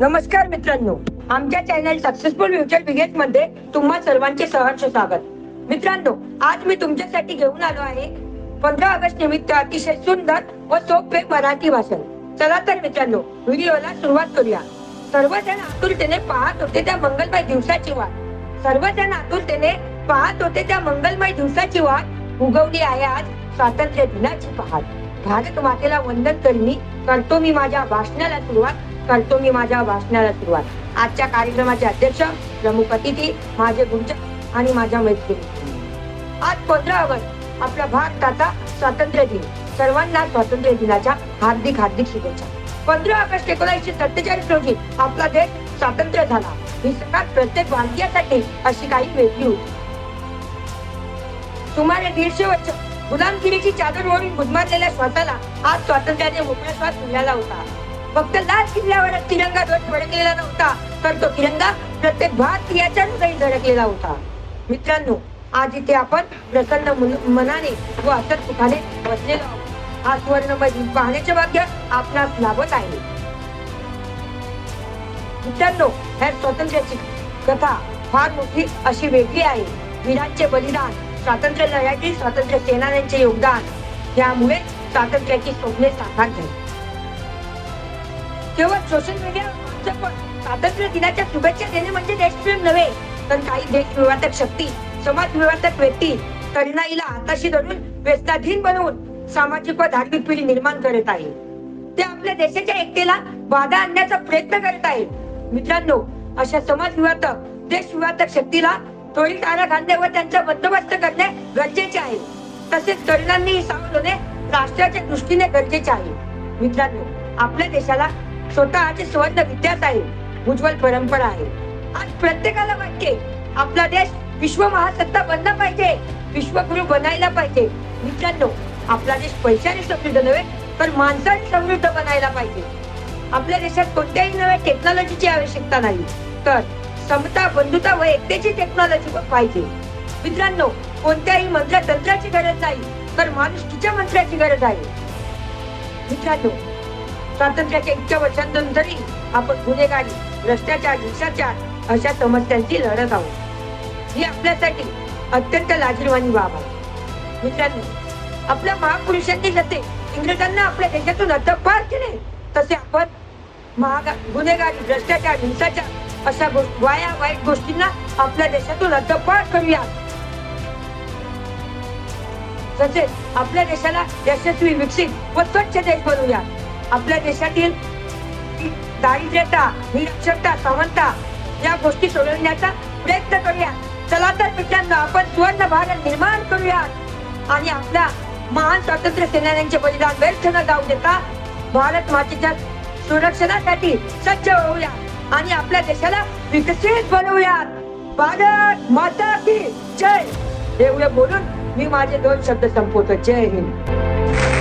नमस्कार मित्रांनो आमच्या चॅनल सक्सेसफुल फ्युचर बिगेटमध्ये तुम्हा सर्वांचे सहर्ष स्वागत. मित्रांनो आज मी तुमच्यासाठी घेऊन आलो आहे पंधरा ऑगस्ट निमित्त अतिशय सुंदर व सोपे मराठी भाषण. चला तर मित्रांनो व्हिडिओला सुरुवात करूया. सर्वजण आतुरतेने पाहत होते त्या मंगलमय दिवसाची वाट. सर्वजण आतुरतेने पाहत होते त्या मंगलमय दिवसाची वाट. उगवली आहे आज स्वातंत्र्य दिनाची पहाट. भारत मातेला वंदन करणी करतो मी माझ्या भाषणाला सुरुवात. करतो मी माझ्या भाषणाला सुरुवात. आजच्या कार्यक्रमाचे अध्यक्ष प्रमुख अतिथी माझे गुंज आणि माझ्या मैत्रिणी. आज पंधरा ऑगस्ट आपला भारताचा स्वातंत्र्य दिन. सर्वांना स्वातंत्र्य दिनाच्या हार्दिक हार्दिक शुभेच्छा. पंधरा ऑगस्ट एकोणीसशे सत्तेचाळीस रोजी आपला देश स्वातंत्र्य झाला. ही सकाळ प्रत्येक भारतीयासाठी अशी काही वेगळी होती. सुमारे दीडशे वर्ष गुलामगिरीची चादर ओढून गुदमारलेल्या श्वासाला आज स्वातंत्र्याने मोकळा श्वास मिळाला होता. फक्त लाल किल्ल्यावर तिरंगा ध्वज फडकलेला नव्हता तर तो तिरंगा प्रत्येक भारतीयाच्या हृदयी धडकलेला होता. मित्रांनो आज इथे आपण प्रसन्न मनाने व असत सुखाने बसलेलो आहोत. हा सुवर्णमय दिन पाहण्याचे भाग्य आपणास लाभत आहे. मित्रांनो ह्या स्वातंत्र्याची कथा फार मोठी अशी वेगळी आहे. वीरांचे बलिदान स्वातंत्र्य लढ्यातील स्वातंत्र्य सेनान्यांचे योगदान यामुळे स्वातंत्र्याची स्वप्ने साकार झाली. केवळ सोशल मीडिया पण स्वातंत्र्य दिनाच्या शुभेच्छा देणे म्हणजे देशप्रेम नव्हे तर काही देश विवादक शक्ती समाज विवादक व्यक्ती तरुणाईला हाताशी धरून व्यसनाधीन बनवून सामाजिक व धार्मिक पिढी निर्माण करत आहे. ते आपल्या देशाच्या एकतेला बाधा आणण्याचा प्रयत्न करत आहेत. मित्रांनो अशा समाज विवादक देश विवादक शक्तीला तोळी तारा घालणे व त्यांचा बंदोबस्त करणे गरजेचे आहे. तसेच तरुणांनी सावध होणे राष्ट्राच्या दृष्टीने गरजेचे आहे. मित्रांनो आपल्या देशाला स्वतःची सुवर्ण इतिहास आहे. उज्ज्वल परंपरा आहे. आज प्रत्येकाला वाटते आपला देश विश्व महासत्ता बनला पाहिजे विश्वगुरु बनायला पाहिजे. मित्रांनो आपला देश पैशाने समृद्ध नव्हे तर माणसाने समृद्ध बनायला पाहिजे. आपल्या देशात कोणत्याही नव्या टेक्नॉलॉजीची आवश्यकता नाही. तर समता बंधुता व एकतेची टेक्नॉलॉजी पाहिजे. मित्रांनो कोणत्याही मंत्र तंत्राची गरज नाही तर माणुसकीच्या मंत्राची गरज आहे. मित्रांनो स्वातंत्र्याच्या इतक्या वर्षांतरी आपण गुन्हेगारी भ्रष्टाचार हिंसाचार अशा समस्यांची लढत आहोत. ही आपल्यासाठी अत्यंत लाजीरवाणी बाब आहे. मित्रांनो आपल्या महापुरुषांनी जसे इंग्रजांना आपल्या देशातून हद्दपार केले तसे आपण महागा गुन्हेगारी भ्रष्टाचार हिंसाचार अशा गोष्टी वाया वाईट गोष्टींना आपल्या देशातून हद्दपार करूया तसेच आपल्या देशाला यशस्वी विकसित व स्वच्छ देश बनवूया आपल्या देशातील दारिद्र्यता निरक्षरता समानता या गोष्टी सोडवण्याचा प्रयत्न करूया. चला तर मित्रांनो आपण सुवर्ण भारत निर्माण करूया आणि आपल्या महान स्वातंत्र्य सेनान्यांचे बलिदान व्यर्थ न जाऊ देता भारत मातेच्या संरक्षणासाठी सज्ज होऊया. आणि आपल्या देशाला विकसित बनवूयात. भारत माता की जय. एवढं बोलून मी माझे दोन शब्द संपवतो. जय हिंद.